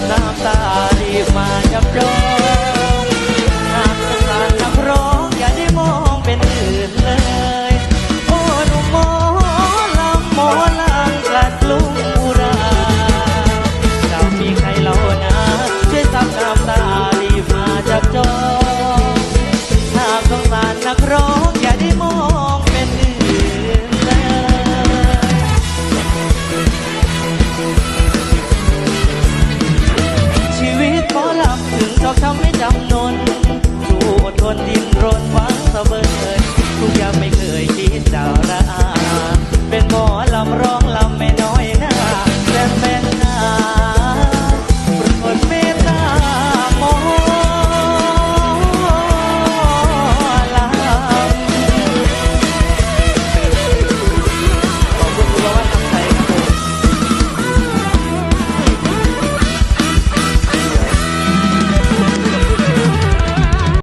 ng taas จำนนสู้อดทนที่